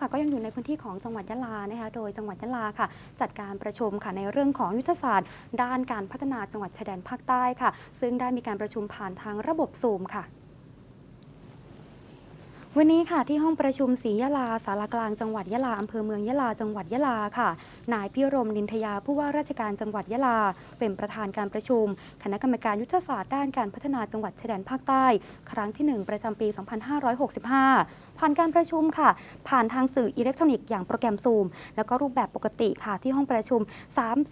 ค่ะก็ยังอยู่ในพื้นที่ของจังหวัดยะลานะคะโดยจังหวัดยะลาค่ะ จัดการประชุมค่ะในเรื่องของยุทธศาสตร์ ด้านการพัฒนาจังหวัดชายแดนภาคใต้ค่ะ ซึ่งได้มีการประชุมผ่านทางระบบซูมค่ะ วันนี้ค่ะที่ห้องประชุมศรียะลาสารกลางจังหวัดยะลาอำเภอเมืองยะลาจังหวัดยะลาค่ะ นายพิรมนินทยาผู้ว่าราชการจังหวัดยะลา เป็นประธานการประชุม คณะกรรมการยุทธศาสตร์ด้านการพัฒนาจังหวัดชายแดนภาคใต้ ครั้งที่ 1 ประจำปี 2565 ผ่านการประชุมค่ะ ผ่านทางสื่ออิเล็กทรอนิกส์อย่างโปรแกรมซูม แล้วก็รูปแบบปกติค่ะที่ห้องประชุม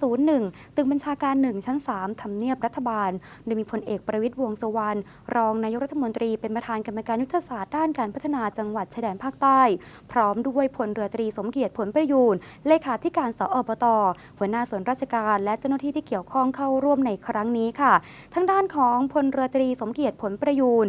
301 ตึกบัญชาการ 1 ชั้น 3ทำเนียบรัฐบาลโดยมีพลเอกประวิตยวงษ์สุวรรณรองนายกรัฐมนตรีเป็นประธานกรรมการยุทธศาสตร์ด้านการพัฒนาจังหวัดชายแดนภาคใต้ พร้อมด้วยพลเรือตรีสมเกียรติผลประยูนเลขาธิการสอบตหัวหน้าส่วนราชการและเจ้าหน้าที่ที่เกี่ยวข้องเข้าร่วมในครั้งนี้ค่ะทั้งด้านของพลเรือตรีสมเกียรติผลประยูน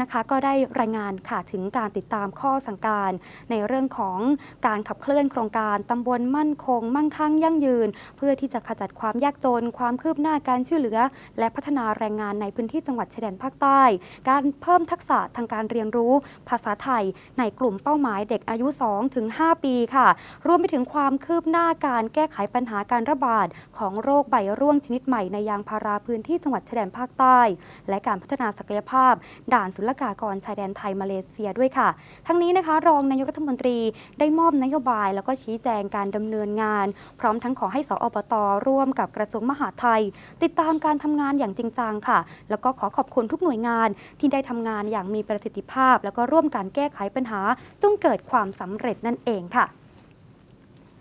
นะคะ ก็ได้รายงานค่ะถึงการติดตามข้อสั่งการ ในเรื่องของการขับเคลื่อนโครงการตำบลมั่นคง มั่งคั่งยั่งยืน เพื่อที่จะขจัดความยากจน ความคืบหน้าการช่วยเหลือ และพัฒนาแรงงานในพื้นที่จังหวัดชายแดนภาคใต้ การเพิ่มทักษะทางการเรียนรู้ ภาษาไทย ในกลุ่มเป้าหมายเด็กอายุ 2-5 ปีค่ะ รวมไปถึงความคืบหน้าการแก้ไขปัญหาการระบาด ของโรคใบร่วงชนิดใหม่ในยางพาราพื้นที่จังหวัดชายแดนภาคใต้ และการพัฒนาศักยภาพ ด่านศุลกากรชายแดนไทยมาเลเซียด้วยค่ะ ทั้งนี้นะคะ รองนายกรัฐมนตรีได้มอบนโยบาย แล้วก็ชี้แจงการดำเนินงาน พร้อมทั้งขอให้สออบตร่วมกับกระทรวงมหาดไทย ติดตามการทำงานอย่างจริงจังค่ะ แล้วก็ขอขอบคุณทุกหน่วยงานที่ได้ทำงานอย่างมีประสิทธิภาพ แล้วก็ร่วมการแก้ไขปัญหาจงเกิดความสำเร็จนั่นเองค่ะ